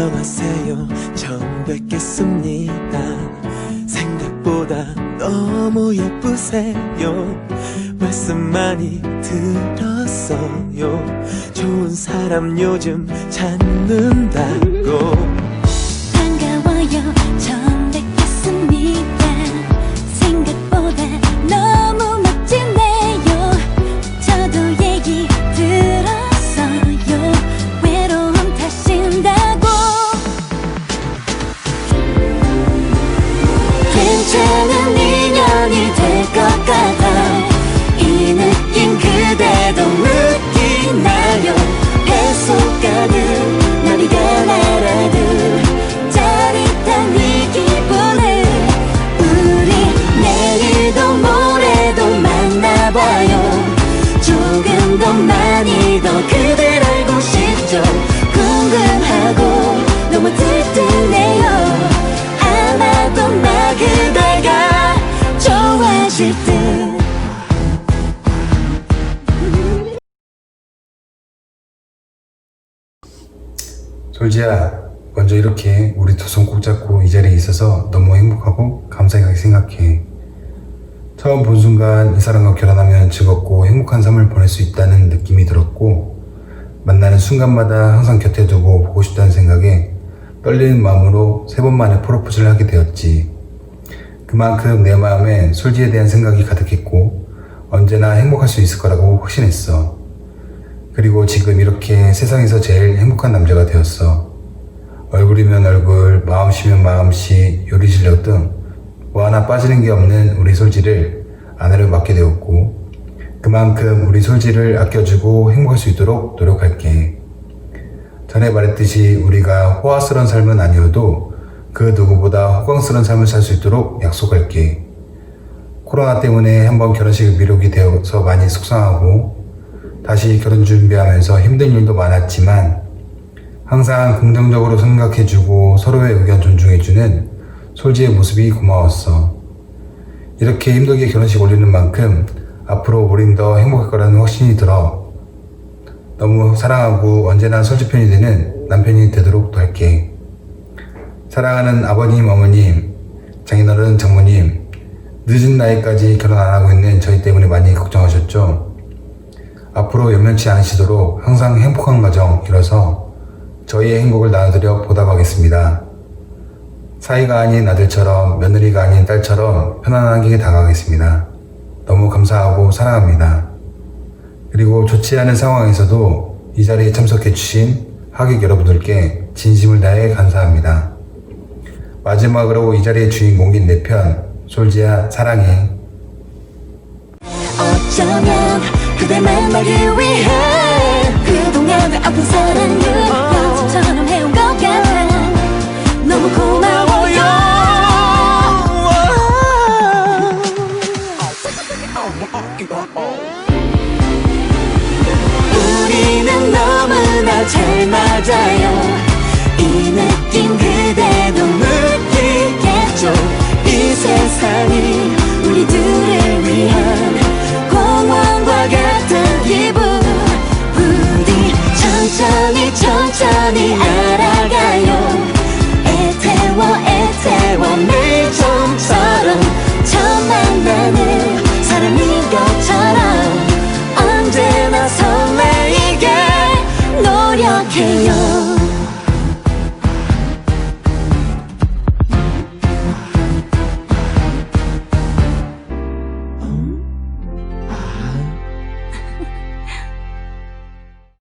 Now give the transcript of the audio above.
안녕하세요. 처음 뵙겠습니다. 생각보다 너무 예쁘세요. 말씀 많이 들었어요. 좋은 사람 요즘 찾는다고 같아 이 느낌 그대도 솔지야, 먼저 이렇게 우리 두 손 꼭 잡고 이 자리에 있어서 너무 행복하고 감사하게 생각해. 처음 본 순간 이 사람과 결혼하면 즐겁고 행복한 삶을 보낼 수 있다는 느낌이 들었고, 만나는 순간마다 항상 곁에 두고 보고 싶다는 생각에 떨리는 마음으로 세 번 만에 프로포즈를 하게 되었지. 그만큼 내 마음에 솔지에 대한 생각이 가득했고, 언제나 행복할 수 있을 거라고 확신했어. 그리고 지금 이렇게 세상에서 제일 행복한 남자가 되었어. 얼굴이면 얼굴, 마음씨면 마음씨, 요리 실력 등 뭐 하나 빠지는 게 없는 우리 솔지를 아내로 맡게 되었고, 그만큼 우리 솔지를 아껴주고 행복할 수 있도록 노력할게. 전에 말했듯이 우리가 호화스러운 삶은 아니어도 그 누구보다 호강스러운 삶을 살 수 있도록 약속할게. 코로나 때문에 한번 결혼식을 미루게 되어서 많이 속상하고 다시 결혼 준비하면서 힘든 일도 많았지만 항상 긍정적으로 생각해주고 서로의 의견 존중해주는 솔지의 모습이 고마웠어. 이렇게 힘들게 결혼식 올리는 만큼 앞으로 우린 더 행복할 거라는 확신이 들어. 너무 사랑하고 언제나 솔지 편이 되는 남편이 되도록 할게. 사랑하는 아버님, 어머님, 장인어른, 장모님, 늦은 나이까지 결혼 안 하고 있는 저희 때문에 많이 걱정하셨죠? 앞으로 연면치 않으시도록 항상 행복한 가정 이뤄서 저희의 행복을 나눠드려 보답하겠습니다. 사이가 아닌 아들처럼 며느리가 아닌 딸처럼 편안하게 다가가겠습니다. 너무 감사하고 사랑합니다. 그리고 좋지 않은 상황에서도 이 자리에 참석해주신 하객 여러분들께 진심을 다해 감사합니다. 마지막으로 이 자리의 주인공인 내 편, 솔지야 사랑해. 어쩌면 그대 만나기 위해 그동안 아픈 사랑을 연습처럼 해온 것 같아. 너무 고마워요. 우리는 너무나 잘 맞아요